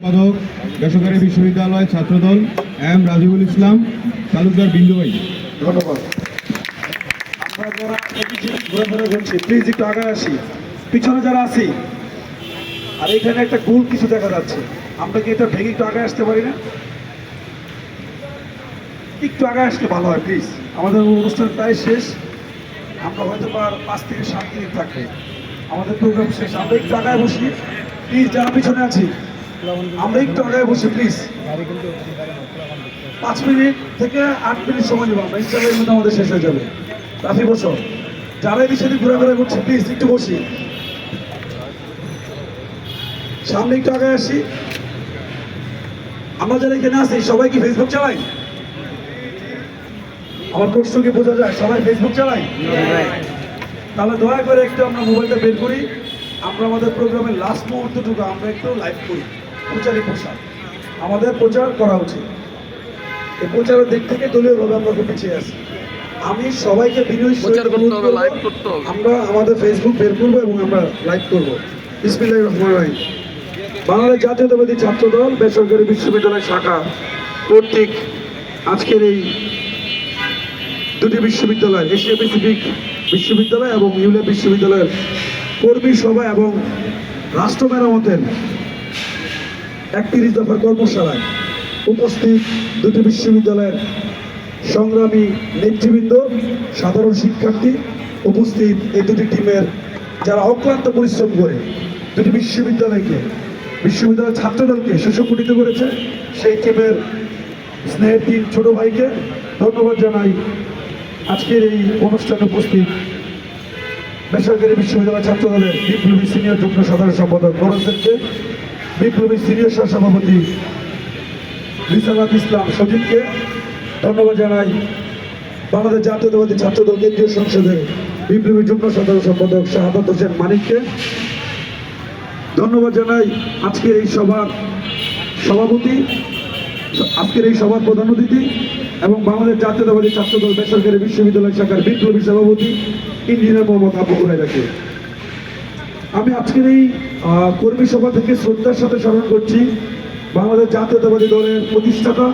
সম্পাদক বেসরকারি বিশ্ববিদ্যালয় ছাত্রদল, এম রাজিবুল ইসলাম, তালুকদার বিন্দু ভাই। ধন্যবাদ। আমরা যারা ঘুরে প্লিজ একটু আগে আসি। পিছনে যারা আছি, আর এখানে একটা গোল কিছু দেখা যাচ্ছে। আমরা কি এটা ভেঙে একটু আগে আসতে পারি না? একটু আগে আসলে ভালো হয় প্লিজ আমাদের অনুষ্ঠান প্রায় শেষ। আমরা হয়তো আর পাঁচ থেকে সাত মিনিট থাকবে। আমাদের প্রোগ্রাম শেষ। আমরা একটু আগায় বসি। প্লিজ যারা পিছনে আছি আমরা একটু আগায় বসি প্লিজ পাঁচ মিনিট থেকে আট মিনিট সময় নেব আমরা। ইনশাল্লাহ মধ্যে আমাদের শেষ হয়ে যাবে। রাফি বছর যারা এদিক সেদিক ঘোরাফেরা করছে প্লিজ একটু বসি। সামনে একটু আগে আসি। আমরা যারা এখানে আছি, সবাই কি ফেসবুক চালাই? আমার প্রশ্ন কি বোঝা যায়? সবাই ফেসবুক চালাই? তাহলে দয়া করে একটু আমরা মোবাইলটা বের করি। আমরা আমাদের প্রোগ্রামের লাস্ট মুহূর্তটুকু আমরা একটু লাইভ করি। প্রচারই প্রসার। আমাদের প্রচার করা উচিত। এই প্রচারের দিক থেকে দলীয়ভাবে আমরা পিছিয়ে আছি। আমি সবাইকে প্রচার। আমরা আমাদের ফেসবুক বের করব এবং আমরা লাইভ করব। বিসমিল্লাহির রহমানির রহিম। বাংলাদেশ জাতীয়তাবাদী ছাত্র দল বেসরকারি বিশ্ববিদ্যালয় শাখা কর্তৃক আজকের এই দুটি বিশ্ববিদ্যালয় এশিয়া প্যাসিফিক বিশ্ববিদ্যালয় এবং ইউলে বিশ্ববিদ্যালয়ের কর্মী সভা এবং রাষ্ট্র মেরামতের একত্রিশ দফার কর্মশালায় উপস্থিত দুটি বিশ্ববিদ্যালয়ের সংগ্রামী নেতৃবৃন্দ, সাধারণ শিক্ষার্থী উপস্থিত এই দুটি টিমের যারা অক্লান্ত পরিশ্রম করে দুটি বিশ্ববিদ্যালয়কে, বিশ্ববিদ্যালয়ের ছাত্রদলকে সুসংগঠিত করেছে, সেই টিমের স্নেহের তিন ছোট ভাইকে ধন্যবাদ জানাই। আজকের এই অনুষ্ঠানে উপস্থিত বেসরকারি বিশ্ববিদ্যালয় ছাত্রদলের বিপ্লবী সিনিয়র যুগ্ম সাধারণ সম্পাদক নরসেনকে বিপ্লবী সিনিয়র সহসভাপতি রিসালাত ইসলাম সজিবকে ধন্যবাদ জানাই। বাংলাদেশ জাতীয়তাবাদী ছাত্র দল কেন্দ্রীয় সংসদের বিপ্লবী যুগ্ম সাধারণ সম্পাদক শাহাদাত হোসেন মানিককে ধন্যবাদ জানাই আজকের এই সভার সভাপতি, আজকের এই সভার প্রধান অতিথি এবং বাংলাদেশ জাতীয়তাবাদী ছাত্র দল বেসরকারি বিশ্ববিদ্যালয় শাখার বিপ্লবী সভাপতি, ইঞ্জিনিয়ার মোহাম্মদ আবু হুরাইরাকে আমি আজকের এই কর্মী সভা থেকে শ্রদ্ধার সাথে স্মরণ করছি বাংলাদেশ জাতীয়তাবাদী দলের প্রতিষ্ঠাতা,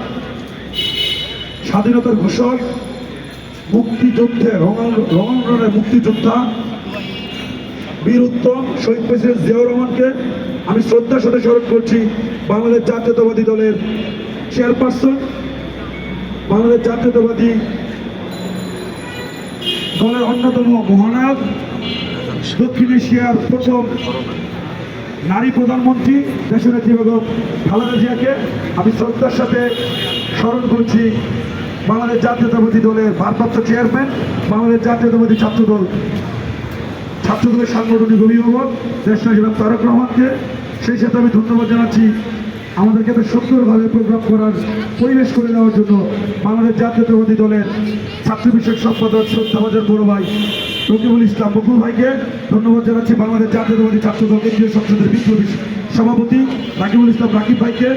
স্বাধীনতার ঘোষক, মুক্তিযুদ্ধে রঙাঙ্গনের মুক্তিযোদ্ধা, বীর উত্তম শহীদ প্রেসিডেন্ট জিয়াউর রহমানকে আমি শ্রদ্ধার সাথে স্মরণ করছি বাংলাদেশ জাতীয়তাবাদী দলের চেয়ারপারসন, বাংলাদেশ জাতীয়তাবাদী দলের অন্যতম মহানায়ক দক্ষিণ এশিয়ার প্রথম নারী প্রধানমন্ত্রী দেশনেত্রী বেগম খালেদা জিয়াকে আমি শ্রদ্ধার সাথে স্মরণ করছি বাংলাদেশ জাতীয়তাবাদী দলের ভারপ্রাপ্ত চেয়ারম্যান, বাংলাদেশ জাতীয়তাবাদী ছাত্র দল ছাত্রদলের সাংগঠনিক অভিভাবক দেশনাথ তারক রহমানকে। সেই সাথে আমি ধন্যবাদ জানাচ্ছি আমাদেরকে এত সুন্দরভাবে প্রোগ্রাম করার, পরিবেশ করে দেওয়ার জন্য বাংলাদেশ জাতীয়তাবাদী দলের ছাত্র বিষয়ক সম্পাদক শ্রদ্ধাবাজার বড় ভাই রকিবুল ইসলাম বকুল ভাইকে ধন্যবাদ জানাচ্ছি বাংলাদেশ জাতীয়তাবাদী ছাত্র দল কেন্দ্রীয় সংসদের বিপ্লবী সভাপতি রাকিবুল ইসলাম রাকিব ভাইকে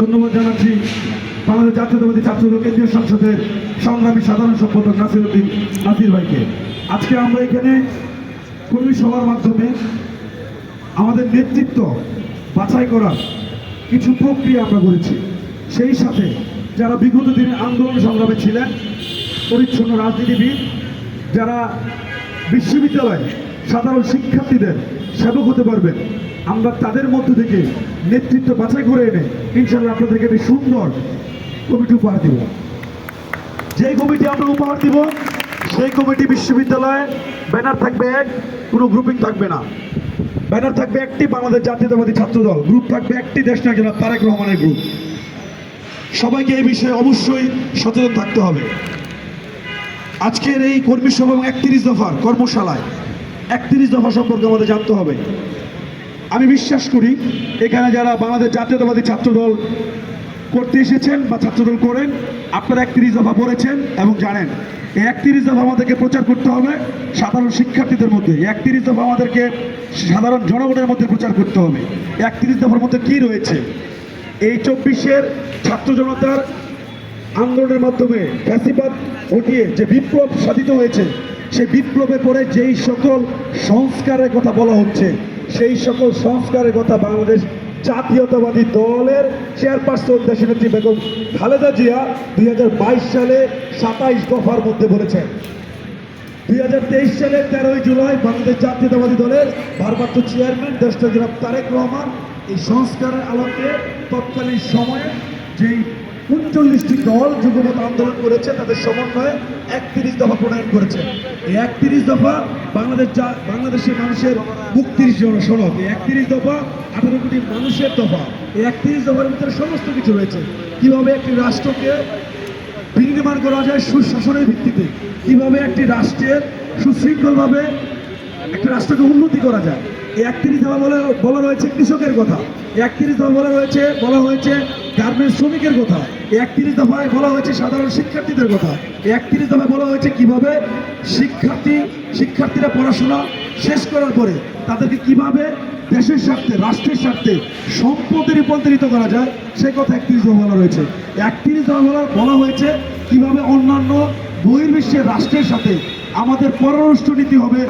ধন্যবাদ জানাচ্ছি বাংলাদেশ জাতীয়তাবাদী ছাত্র দল কেন্দ্রীয় সংসদের সংগ্রামী সাধারণ সম্পাদক নাসির উদ্দিন নাসির ভাইকে। আজকে আমরা এখানে কর্মী সভার মাধ্যমে আমাদের নেতৃত্ব বাছাই করার কিছু প্রক্রিয়া আমরা করেছি। সেই সাথে যারা বিগত দিনে আন্দোলন সংগ্রামে ছিলেন, পরিচ্ছন্ন রাজনীতিবিদ, যারা বিশ্ববিদ্যালয়ে সাধারণ শিক্ষার্থীদের সেবক হতে পারবেন, আমরা তাদের মধ্য থেকে নেতৃত্ব বাছাই করে এনে ইনশাল্লাহ আপনাদেরকে একটি সুন্দর কমিটি উপহার দিব। যে কমিটি আমরা উপহার দিব, সেই কমিটি বিশ্ববিদ্যালয়ে ব্যানার থাকবে এক কোনো গ্রুপিং থাকবে না। ব্যানার থাকবে একটি বাংলাদেশ জাতীয়তাবাদী ছাত্র দল। গ্রুপ থাকবে একটি দেশ না জনাব তারেক রহমানের গ্রুপ সবাইকে এই বিষয়ে অবশ্যই সচেতন থাকতে হবে। আজকের এই কর্মী সভা এবং একত্রিশ দফার কর্মশালায়, একত্রিশ দফা সম্পর্কে আমাদের জানতে হবে। আমি বিশ্বাস করি, এখানে যারা বাংলাদেশ জাতীয়তাবাদী ছাত্র দল করতে এসেছেন বা ছাত্রদল করেন, আপনারা একত্রিশ দফা পড়েছেন এবং জানেন, এই একত্রিশ দফা আমাদেরকে প্রচার করতে হবে সাধারণ শিক্ষার্থীদের মধ্যে। একত্রিশ দফা আমাদেরকে সাধারণ জনগণের মধ্যে প্রচার করতে হবে। একত্রিশ দফার মধ্যে কি রয়েছে? এই চব্বিশের ছাত্র জনতার আন্দোলনের মাধ্যমে ফ্যাসিবাদ হটিয়ে যে বিপ্লব সাধিত হয়েছে, সেই বিপ্লবে পরে যেই সকল সংস্কারের কথা বলা হচ্ছে, সেই সকল সংস্কারের কথা বাংলাদেশ জাতীয়তাবাদী দলের চেয়ারপারসন দেশনেত্রী বেগম খালেদা জিয়া দুই বাইশ সালে সাতাইশ দফার মধ্যে বলেছেন। দুই হাজার তেইশ সালের তেরোই জুলাই বাংলাদেশ জাতীয়তাবাদী দলের ভারপ্রাপ্ত চেয়ারম্যান দেশটা জনাব তারেক রহমান এই সংস্কারের আলোকে তৎকালীন সময়ে যেই উনচল্লিশটি দল যুগমত আন্দোলন করেছে, তাদের সমন্বয়ে একত্রিশ দফা প্রণয়ন করেছে। এই একত্রিশ দফা বাংলাদেশ বাংলাদেশের মানুষের মুক্তির জন্য সনদ। এই একত্রিশ দফা আঠারো কোটি মানুষের দফা। এই একত্রিশ দফার ভিতরে সমস্ত কিছু রয়েছে। কীভাবে একটি রাষ্ট্রকে বিনির্মাণ করা যায় সুশাসনের ভিত্তিতে? কীভাবে একটি রাষ্ট্রের সুশৃঙ্খলভাবে একটা রাষ্ট্রকে উন্নতি করা যায়? এই একত্রিশ দফা বলা বলা রয়েছে কৃষকের কথা। একত্রিশ দফা বলা রয়েছে, বলা হয়েছে গার্মেন্টস শ্রমিকের কথা। একত্রিশ দফায় বলা হয়েছে সাধারণ শিক্ষার্থীদের কথা। একত্রিশ দফায় বলা হয়েছে কীভাবে শিক্ষার্থী, শিক্ষার্থীরা পড়াশোনা শেষ করার পরে তাদেরকে কীভাবে দেশের স্বার্থে, রাষ্ট্রের স্বার্থে সম্পদে রূপান্তরিত করা যায়, সে কথা একত্রিশ দফা বলা রয়েছে। একত্রিশ দফা বলা হয়েছে কীভাবে অন্যান্য বহির্বিশ্বের রাষ্ট্রের সাথে আমাদের পররাষ্ট্রনীতি হবে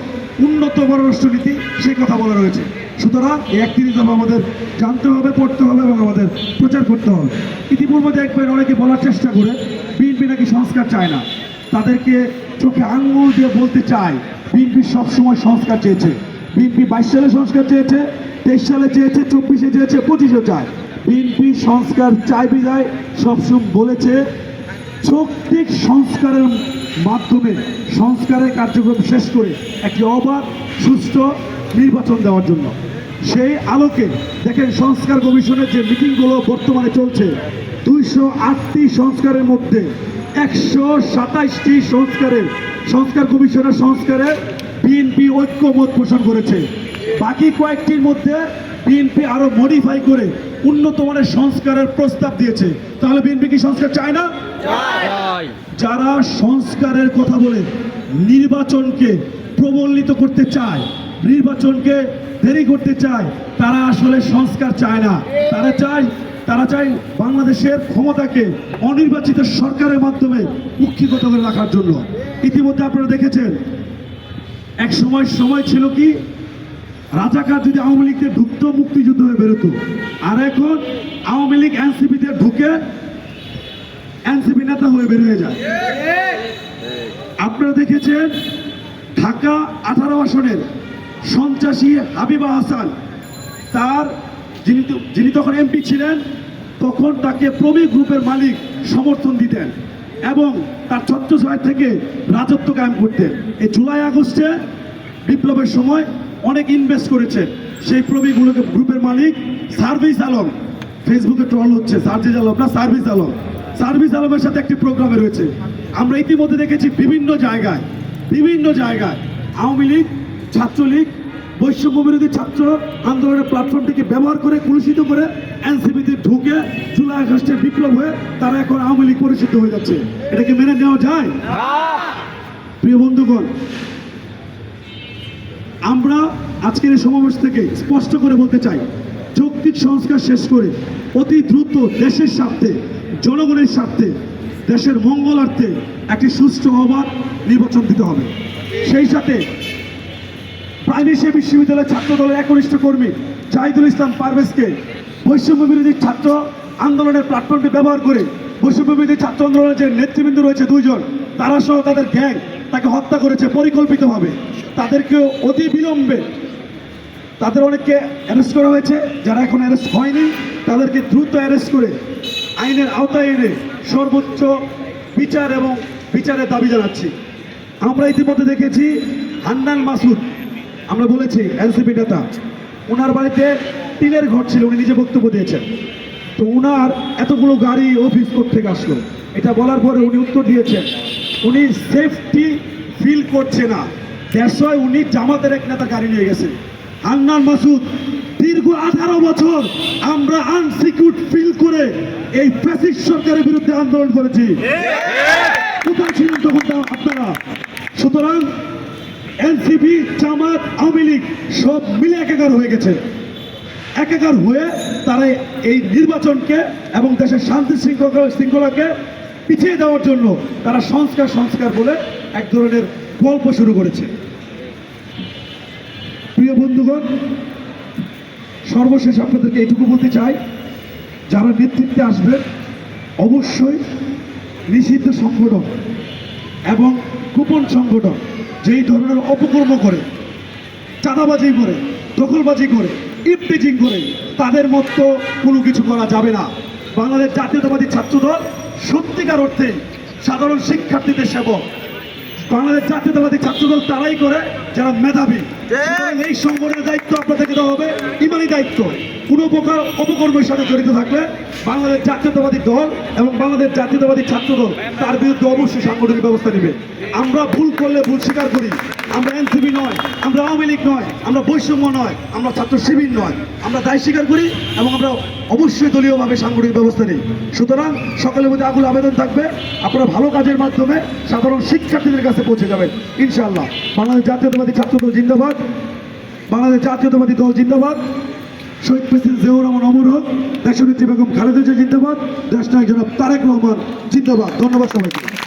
উন্নত পররাষ্ট্রনীতি সে কথা বলা রয়েছে। সুতরাং এই একত্রিশ দফা আমাদের জানতে হবে, পড়তে হবে এবং আমাদের প্রচার করতে হবে। ইতিপূর্বে দেখবেন অনেকে বলার চেষ্টা করে, বিএনপি নাকি সংস্কার চায় না। তাদেরকে চোখে আঙুল দিয়ে বলতে চায়, বিএনপি সবসময় সংস্কার চেয়েছে। বিএনপি বাইশ সালে সংস্কার চেয়েছে, তেইশ সালে চেয়েছে, চব্বিশে চেয়েছে, পঁচিশে চায়। বিএনপি সংস্কার চাই বিদায় সবসময় বলেছে যৌক্তিক সংস্কারের মাধ্যমে সংস্কারের কার্যক্রম শেষ করে একটি অবাধ সুস্থ নির্বাচন দেওয়ার জন্য। সেই আলোকে দেখেন সংস্কার কমিশনের যে মিটিংগুলো বর্তমানে চলছে, দুইশো আটটি সংস্কারের মধ্যে একশো সাতাইশটি সংস্কারের, সংস্কার কমিশনের সংস্কারে বিএনপি ঐক্যমত পোষণ করেছে। বাকি কয়েকটির মধ্যে বিএনপি আরও মডিফাই করে উন্নত মানের সংস্কারের প্রস্তাব দিয়েছে। তাহলে বিএনপি কি সংস্কার চায় না? যারা সংস্কারের কথা বলে নির্বাচনকে প্রবলিত করতে চায় নির্বাচনকে দেরি করতে চায় তারা আসলে সংস্কার চায় না। তারা চায় তারা চায় বাংলাদেশের ক্ষমতাকে অনির্বাচিত সরকারের মাধ্যমে কুক্ষিগত করে রাখার জন্য। ইতিমধ্যে আপনারা দেখেছেন এক সময় সময় ছিল কি? রাজাকার যদি আওয়ামী লীগকে ঢুকতো, মুক্তিযুদ্ধ হয়ে বেরোতো। আর এখন আওয়ামী লীগ এনসিপিতে ঢুকে এনসিপি নেতা হয়ে বের হয়ে যায়। আপনারা দেখেছেন ঢাকা আঠারো আসনের সন্ত্রাসী হাবিবা হাসান। তার যিনি যিনি তখন এমপি ছিলেন, তখন তাকে প্রবীর গ্রুপের মালিক সমর্থন দিতেন এবং তার ছত্রছায় থেকে রাজত্ব কায়েম করতেন। এই জুলাই আগস্টে বিপ্লবের সময় অনেক ইনভেস্ট করেছে। সেই প্রবীর গ্রুপের- গ্রুপের মালিক সার্ভিস আলম। ফেসবুকে ট্রল হচ্ছে সার্ভিস আলম না সার্ভিস আলম। সার্ভিস আলমের সাথে একটি প্রোগ্রামে রয়েছে। আমরা ইতিমধ্যে দেখেছি বিভিন্ন জায়গায় বিভিন্ন জায়গায় আওয়ামী লীগ ছাত্রলীগ বৈষম্য বিরোধী ছাত্র আন্দোলনের প্ল্যাটফর্মটিকে ব্যবহার করে কলুষিত করে এনসিপিতে ঢুকে জুলাই আগস্টের বিপ্লব হয়ে তারা এখন আওয়ামী লীগ পরিচিত হয়ে যাচ্ছে। এটাকে মেনে নেওয়া যায়? প্রিয় বন্ধুগণ আমরা আজকের এই সমাবেশ থেকে স্পষ্ট করে বলতে চাই, যৌক্তিক সংস্কার শেষ করে অতি দ্রুত দেশের স্বার্থে, জনগণের স্বার্থে, দেশের মঙ্গলার্থে একটি সুষ্ঠু অবাধ নির্বাচন দিতে হবে। সেই সাথে প্রাইমেশিয়া বিশ্ববিদ্যালয়ের ছাত্র দলের একনিষ্ঠ কর্মী জাহিদুল ইসলাম পারভেজকে বৈষম্য বিরোধী ছাত্র আন্দোলনের প্ল্যাটফর্মটি ব্যবহার করে বৈষম্য বিরোধী ছাত্র আন্দোলনের যে নেতৃবৃন্দ রয়েছে দুইজন, তারা সহ তাদের গ্যাং তাকে হত্যা করেছে পরিকল্পিতভাবে। তাদেরকে অতি বিলম্বে তাদের অনেককে অ্যারেস্ট করা হয়েছে। যারা এখন অ্যারেস্ট হয়নি, তাদেরকে দ্রুত অ্যারেস্ট করে আইনের আওতায় এনে সর্বোচ্চ বিচার এবং বিচারের দাবি জানাচ্ছি। আমরা ইতিমধ্যে দেখেছি হান্নান মাসুদ, আমরা বলেছি এনসিপি নেতা ওনার বাড়িতে টিনের ঘর ছিল, উনি নিজে বক্তব্য দিয়েছেন। তো উনার এতগুলো গাড়ি অফিস কোর্ট থেকে আসলো? এটা বলার পরে উনি উত্তর দিয়েছেন। উনি সেফটি ফিল করছে না। ওয়াই উনি জামাতের এক নেতা গাড়ি নিয়ে গেছে। হান্নান মাসুদ, দীর্ঘ আঠারো বছর আমরা আনসিকিউর ফিল করে এই ফ্যাসিস্ট সরকারের বিরুদ্ধে আন্দোলন করেছি। কোথায় ছিলেন তখন আপনারা? সুতরাং এনসিপি, জামাত, আওয়ামী লীগ সব মিলে একাকার হয়ে গেছে। একাকার হয়ে তারা এই নির্বাচনকে এবং দেশের শান্তি শৃঙ্খলা শৃঙ্খলাকে পিছিয়ে যাওয়ার জন্য তারা সংস্কার সংস্কার বলে এক ধরনের গল্প শুরু করেছে। প্রিয় বন্ধুগণ, সর্বশেষ আপনাদেরকে এটুকু বলতে চাই, যারা নেতৃত্বে আসবেন, অবশ্যই নিষিদ্ধ সংগঠন এবং গোপন সংগঠন যেই ধরনের অপকর্ম করে, চাঁদাবাজি করে, দখলবাজি করে, ইপটিজিং করে, তাদের মতো কোনো কিছু করা যাবে না। বাংলাদেশ জাতীয়তাবাদী ছাত্রদল সত্যিকার অর্থে সাধারণ শিক্ষার্থীদের সেবক। বাংলাদেশ জাতীয়তাবাদী ছাত্রদল তারাই করে যারা মেধাবী। এই সংগঠনের দায়িত্ব আপনাদেরকে দেওয়া হবে ইমানি দায়িত্ব। কোনো প্রকার অপকর্মের সাথে জড়িত থাকলে বাংলাদেশ জাতীয়তাবাদী দল এবং বাংলাদেশ জাতীয়তাবাদী ছাত্রদল তার বিরুদ্ধে অবশ্যই সাংগঠনিক ব্যবস্থা নেবে। আমরা ভুল করলে ভুল স্বীকার করি। আমরা এনসিপি নয়, আমরা আওয়ামী লীগ নয়, আমরা বৈষম্য নয়, আমরা ছাত্র শিবির নয়। আমরা দায় স্বীকার করি এবং আমরা অবশ্যই দলীয়ভাবে সাংগঠনিক ব্যবস্থা নিই। সুতরাং সকালের মধ্যে আগুল আবেদন থাকবে। আপনারা ভালো কাজের মাধ্যমে সাধারণ শিক্ষার্থীদের কাছে পৌঁছে যাবেন, ইনশাআল্লাহ। বাংলাদেশ জাতীয়তাবাদী ছাত্রদল জিন্দাবাদ। বাংলাদেশ জাতীয়তাবাদী দল জিন্দাবাদ। শহীদ প্রেসিডেন্ট জিয়াউর রহমান অমর হোক, দেশনেত্রী বেগম খালেদা জিন্দাবাদ। দেশ নায়ক জনাব তারেক রহমান জিন্দাবাদ। ধন্যবাদ সবাইকে।